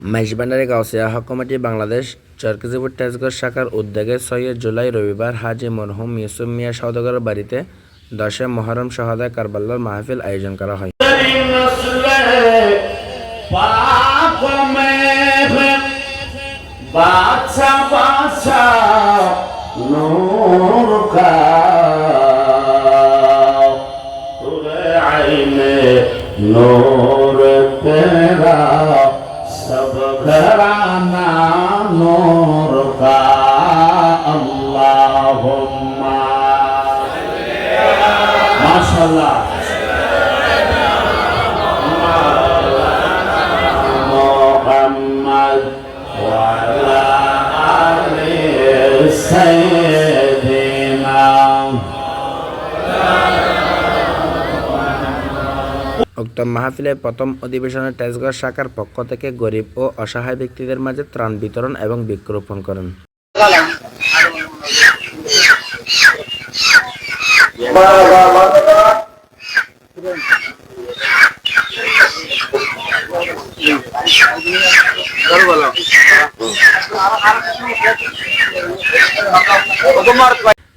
মাইজবান্ডারি গাউসিয়া হক committee Bangladesh Charkijipur Tejgarh শাখার উদ্যোগে ছয় জুলাই রবিবার হাজি মরহুম ইউসুফ মিয়া সৌদগরের বাড়িতে দশে মহরম সহদায় কারবাল্লার মাহফিল আয়োজন করা হয় غفرانا نورك اللهم ما شاء الله উক্ত মাহফিলে প্রথম অধিবেশনে তেজগড় শাখার পক্ষ থেকে গরিব ও অসহায় ব্যক্তিদের মাঝে ত্রাণ বিতরণ এবং বৃক্ষরোপণ করেন।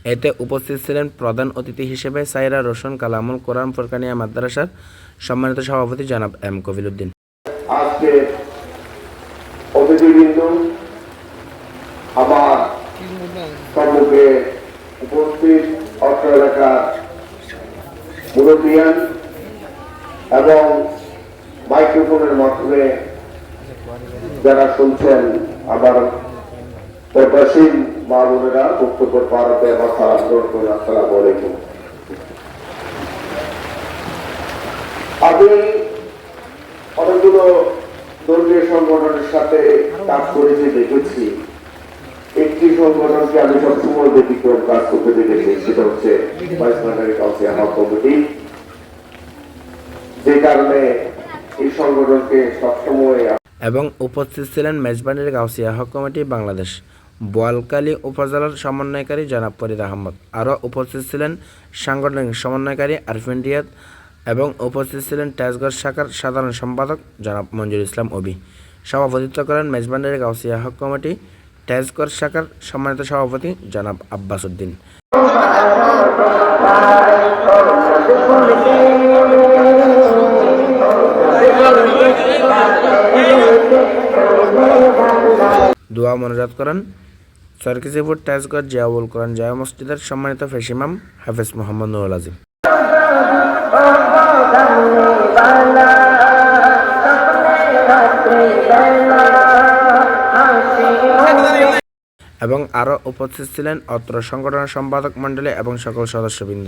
এতে উপস্থিত ছিলেন প্রধান অতিথি হিসেবে সাইরা রোশন, কালামুল কোরআন, ফরকানিয়া মাদ্রাসার সম্মানিত সভাপতি জনাব এম কবির উদ্দিন আজকে আমার সম্মুখে উপস্থিত এলাকার এবং মাইক্রোফোনের মাধ্যমে যারা শুনছেন আমার মা বোনেরা বক্তব্য পারতে আমার গ্রহণ আমি অনেকগুলো ধর্মীয় সংগঠনের সাথে কাজ করেছি দেখেছি, একটি সংগঠনকে আমি সবসময় ব্যতিক্রম কাজ করতে দেখেছি, সেটা হচ্ছে কমিটি যে কারণে এই সংগঠনকে সবসময় এবং উপস্থিত ছিলেন মেজবানির গাউসিয়া হক কমিটি বাংলাদেশ। বোয়ালকালী উপজেলার সমন্বয়কারী জনাব ফরিদ আহমদ। আরও উপস্থিত ছিলেন সাংগঠনিক সমন্বয়কারী আরফিন রিয়াদ এবং উপস্থিত ছিলেন তেজগড় শাখার সাধারণ সম্পাদক জনাব মঞ্জুর ইসলাম অবি। সভাপতিত্ব করেন মেজবান্ডারি গাউসিয়া হক কমিটি তেজগড় শাখার সম্মানিত সভাপতি জনাব আব্বাস উদ্দিন। দোয়া মনোজাত করেন সরকিজিপুর বোর্ড জিয়াবুল জিয়াউল কোরআন জায়া মসজিদের সম্মানিত ফেসিমাম হাফেজ মোহাম্মদ নুরুল আজিম। এবং আরও উপস্থিত ছিলেন অত্র সংগঠনের সম্পাদক মণ্ডলী এবং সকল সদস্যবৃন্দ।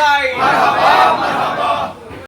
হুসাইন মারহাবা মারহাবা